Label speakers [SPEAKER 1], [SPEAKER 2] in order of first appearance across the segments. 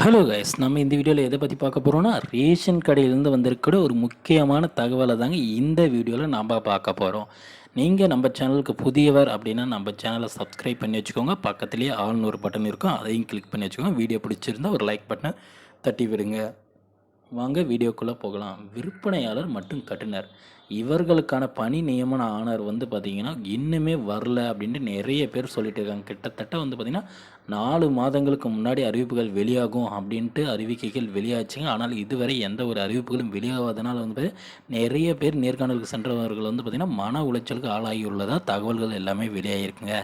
[SPEAKER 1] Hello guys நம்ம இந்த வீடியோவில் எதை பற்றி பார்க்க போகிறோம்னா ரேஷன் கடையிலேருந்து வந்திருக்கிற ஒரு முக்கியமான தகவலை தாங்க இந்த வீடியோவில் நம்ம பார்க்க போகிறோம் நீங்கள் நம்ம சேனலுக்கு புதியவர் அப்படின்னா நம்ம சேனலை சப்ஸ்கிரைப் பண்ணி வச்சுக்கோங்க. பக்கத்துலேயே ஆல்னு ஒரு பட்டன் இருக்கும். அதையும் கிளிக் பண்ணி வச்சுக்கோங்க. வீடியோ பிடிச்சிருந்தா ஒரு லைக் பட்டனை தட்டி விடுங்க. வாங்க வீடியோக்குள்ளே போகலாம். விற்பனையாளர் மற்றும் கட்டுனர். இவர்களுக்கான பணி நியமன ஆனர் வந்து பார்த்திங்கன்னா இன்னுமே வரல அப்படின்ட்டு நிறைய பேர் சொல்லிட்டு இருக்காங்க. கிட்டத்தட்ட வந்து பார்த்திங்கன்னா நாலு மாதங்களுக்கு முன்னாடி அறிவிப்புகள் வெளியாகும் அப்படின்ட்டு அறிவிக்கைகள் வெளியாச்சுங்க. ஆனால் இதுவரை எந்த ஒரு அறிவிப்புகளும் வெளியாகாதனால வந்து நிறைய பேர் நேர்காணலுக்கு சென்றவர்கள் வந்து பார்த்திங்கன்னா மன உளைச்சலுக்கு ஆளாகியுள்ளதாக தகவல்கள் எல்லாமே வெளியாகிருக்குங்க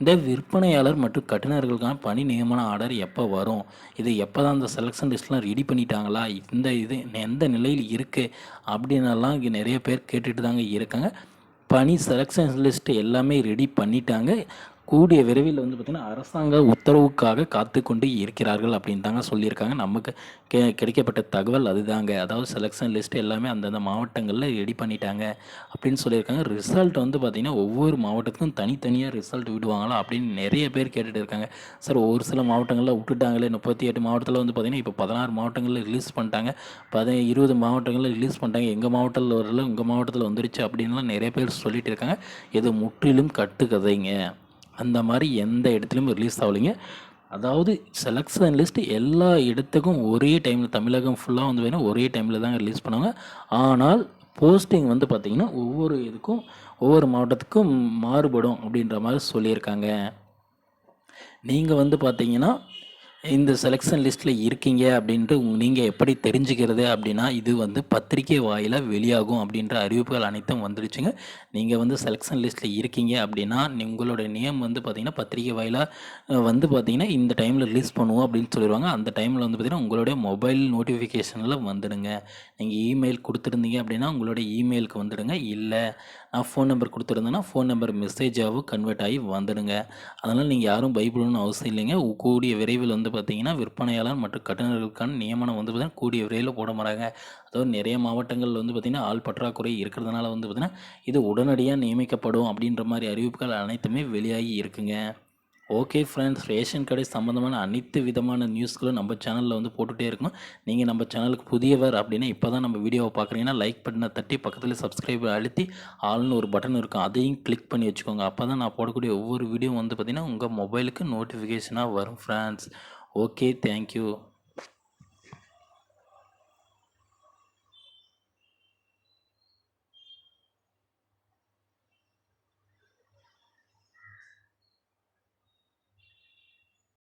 [SPEAKER 1] இந்த விற்பனையாளர் மற்றும் கட்டுநர்களுக்கான பணி நியமன ஆர்டர் எப்போ வரும்? இது எப்போ தான் இந்த செலெக்ஷன் லிஸ்ட்லாம் ரெடி பண்ணிட்டாங்களா? இந்த இது எந்த நிலையில் இருக்குது அப்படின்னலாம் இங்கே நிறைய பேர் கேட்டுட்டு தாங்க இருக்காங்க. பணி செலெக்ஷன் லிஸ்ட்டு எல்லாமே ரெடி பண்ணிட்டாங்க. கூடிய விரைவில் வந்து பார்த்திங்கன்னா அரசாங்க உத்தரவுக்காக காத்து கொண்டு இருக்கிறார்கள் அப்படின்னு தாங்க சொல்லியிருக்காங்க. நமக்கு கே கிடைக்கப்பட்ட தகவல் அதுதாங்க. அதாவது செலெக்ஷன் லிஸ்ட் எல்லாமே அந்தந்த மாவட்டங்களில் ரெடி பண்ணிட்டாங்க அப்படின்னு சொல்லியிருக்காங்க. ரிசல்ட் வந்து பார்த்திங்கன்னா ஒவ்வொரு மாவட்டத்துக்கும் தனித்தனியாக ரிசல்ட் விடுவாங்களா அப்படின்னு நிறைய பேர் கேட்டுட்டு இருக்காங்க. சார் ஒரு சில மாவட்டங்களில் விட்டுட்டாங்களே. முப்பத்தி எட்டு மாவட்டத்தில் வந்து பார்த்திங்கன்னா இப்போ பதினாறு மாவட்டங்களில் ரிலீஸ் பண்ணிட்டாங்க. பதி இருபது மாவட்டங்களில் ரிலீஸ் பண்ணிட்டாங்க. எங்கள் மாவட்டத்தில் வரல உங்கள் மாவட்டத்தில் வந்துருச்சு அப்படின்லாம் நிறைய பேர் சொல்லிட்டு இருக்காங்க. இது முற்றிலும் கட்டுக்கதைங்க. அந்த மாதிரி எந்த இடத்துலையும் ரிலீஸ் ஆகலைங்க. அதாவது செலக்ஷன் லிஸ்ட் எல்லா இடத்துக்கும் ஒரே டைமில் தமிழகம் ஃபுல்லாக வந்து வேணும் ஒரே டைமில் தாங்க ரிலீஸ் பண்ணுவாங்க. ஆனால் போஸ்டிங் வந்து பார்த்திங்கன்னா ஒவ்வொரு இதுக்கும் ஒவ்வொரு மாவட்டத்துக்கும் மாறுபடும் அப்படின்ற மாதிரி சொல்லியிருக்காங்க. நீங்கள் வந்து பார்த்தீங்கன்னா இந்த செலெக்ஷன் லிஸ்ட்டில் இருக்கீங்க அப்படின்ட்டு நீங்கள் எப்படி தெரிஞ்சுக்கிறது அப்படின்னா இது வந்து பத்திரிக்கை வாயிலாக வெளியாகும் அப்படின்ற அறிவிப்புகள் அனைத்தும் வந்துடுச்சுங்க. நீங்கள் வந்து செலெக்ஷன் லிஸ்ட்டில் இருக்கீங்க அப்படின்னா உங்களோட நேம் வந்து பார்த்திங்கன்னா பத்திரிக்கை வாயிலாக வந்து பார்த்திங்கன்னா இந்த டைமில் ரிலீஸ் பண்ணுவோம் அப்படின்னு சொல்லிடுவாங்க. அந்த டைமில் வந்து பார்த்திங்கன்னா உங்களுடைய மொபைல் நோட்டிஃபிகேஷனில் வந்துடுங்க. நீங்கள் இமெயில் கொடுத்துருந்தீங்க அப்படின்னா உங்களுடைய இமெயிலுக்கு வந்துடுங்க. இல்லை நான் ஃபோன் நம்பர் கொடுத்துருந்தேன்னா ஃபோன் நம்பர் மெசேஜாகவும் கன்வெர்ட் ஆகி வந்துடுங்க. அதனால் நீங்கள் யாரும் பயப்படணும்னு அவசியம் இல்லைங்க. கூடிய விரைவில் வந்து பார்த்திங்கன்னா விற்பனையாளர் மற்றும் கட்டணர்களுக்கான நியமனம் வந்து பார்த்திங்கன்னா கூடிய விரைவில் போட மாட்டாங்க. அதாவது நிறைய மாவட்டங்கள் வந்து பார்த்திங்கன்னா ஆள் பற்றாக்குறை இருக்கிறதுனால வந்து பார்த்திங்கன்னா இது உடனடியாக நியமிக்கப்படும் அப்படின்ற மாதிரி அறிவிப்புகள் அனைத்துமே வெளியாகி இருக்குங்க. ஓகே ஃப்ரெண்ட்ஸ் ரேஷன் கடை சம்மந்தமான அனைத்து விதமான நியூஸ்களும் நம்ம சேனலில் வந்து போட்டுகிட்டே இருக்கணும். நீங்கள் நம்ம சேனலுக்கு புதியவர் அப்படின்னா இப்போ தான் நம்ம வீடியோவை பார்க்குறீங்கன்னா லைக் பட்டனை தட்டி பக்கத்தில் சப்ஸ்கிரைப் அழுத்தி ஆள்னு ஒரு பட்டன் இருக்கும். அதையும் கிளிக் பண்ணி வச்சுக்கோங்க. அப்போ தான் நான் போடக்கூடிய ஒவ்வொரு வீடியோ வந்து பார்த்திங்கன்னா உங்கள் மொபைலுக்கு நோட்டிஃபிகேஷனாக வரும் ஃப்ரெண்ட்ஸ் ஓகே தேங்க்யூ